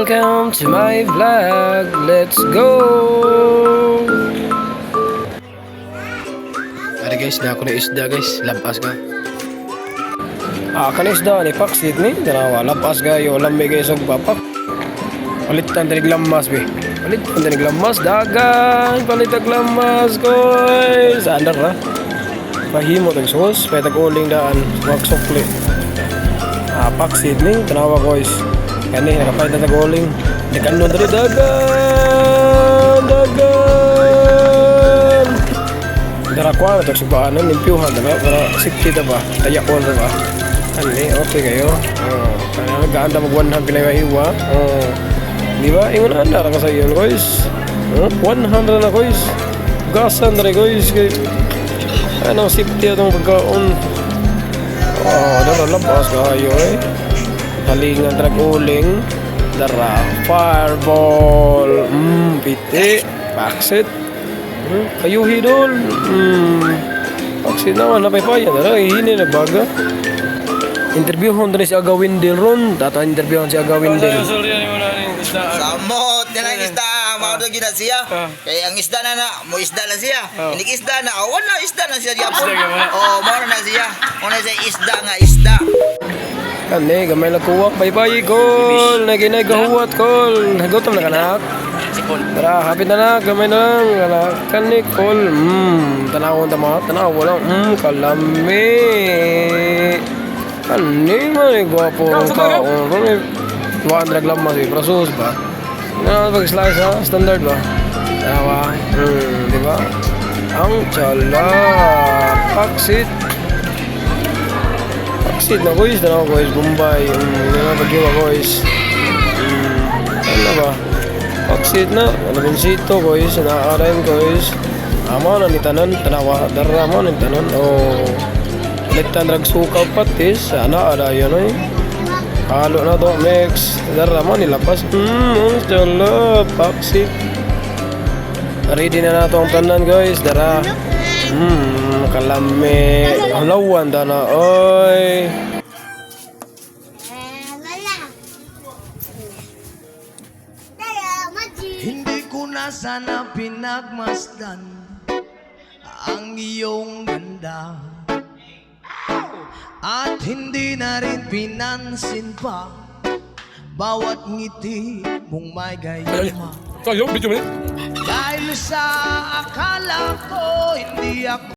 Welcome to my vlog. Let's go! Ari guys, na ako na isda guys. Lampas ka. Ah, kan isda ni Paksit ni. Tanawa, lampas ka. Yo, lamay guys og papak. Palitan tanig lamas be. Palitan tanig lamas. Dagan! Palitan lamas guys. Andar na. Pahimo tag sos. Pwede tag uling daan. Wag sukli. Ah, Paksit ni. Tanawa guys. Kani, nakapay na tag uling. Dagan nun dali. Dagan! Dagan! Dara ko na tagsubaanan, limpyuhan na para safety ta ba? Taya ko na ba? Ani, okay kayo. Oh, kaya naganda mag 100 pinay iwa. Oh. Di ba? Ingon anda ra ka sa iyo, guys. Oh, 100 na guys. Gasan na rin, guys. Ano safety atong pagkaon. Oh, dara labas kayo eh. Talingan drag uling. Dara fireball. Mm, piti. Baksit. Hmm, kayuhi doon. Hmm. Baksit naman, napaypayan na lang. Hihini na baga. Interview hon si Aga Windel ron. Tata interview si Aga Windel. Samot yan ang isda, mao do gina siya. Ah. Kay ang isda na na, mo isda na siya. Oh. Hindi isda na, oh, wala isda na siya diapon. Oh, mao na siya. Mao na siya isda nga isda. Kani, gamay lang kuwak. Bye-bye, kol. Naginay gahuwat, kol. Nagutom na kanak. Tara, hapit na na. Gamay na lang. Kanak. Kani, kol. Hmm. Tanawon tama. Tanaw lang. Hmm. Kalami. Kani, man. eh, Gwapo ng kaon. Kani, 200 lang mas. eh. Prasos ba? Ano pag-slice ha? Standard ba? Tawa. Hmm. Di ba? Ang tsala. Paksit. Paksit na guys, na guys, Bombay, um, na bagyo guys. Um, ano ba? Paksit na, ano bin sito guys, na-arayin guys. Amo na ni tanan, tanawa, dara mo ni tanan. Oh. Litan drag sukaw patis, ana ada yan ay. Halo na to, mix. Dara mo ni lapas. Hmm, jala, paksit. Ready na nato ang tanan guys, dara. Hmm, kalami. Halawan da na, oy. Hindi ko na sana pinagmasdan ang iyong ganda At hindi na rin pinansin pa bawat ngiti mong may gayuma Kayo, video mo Dahil sa akala ko hindi ako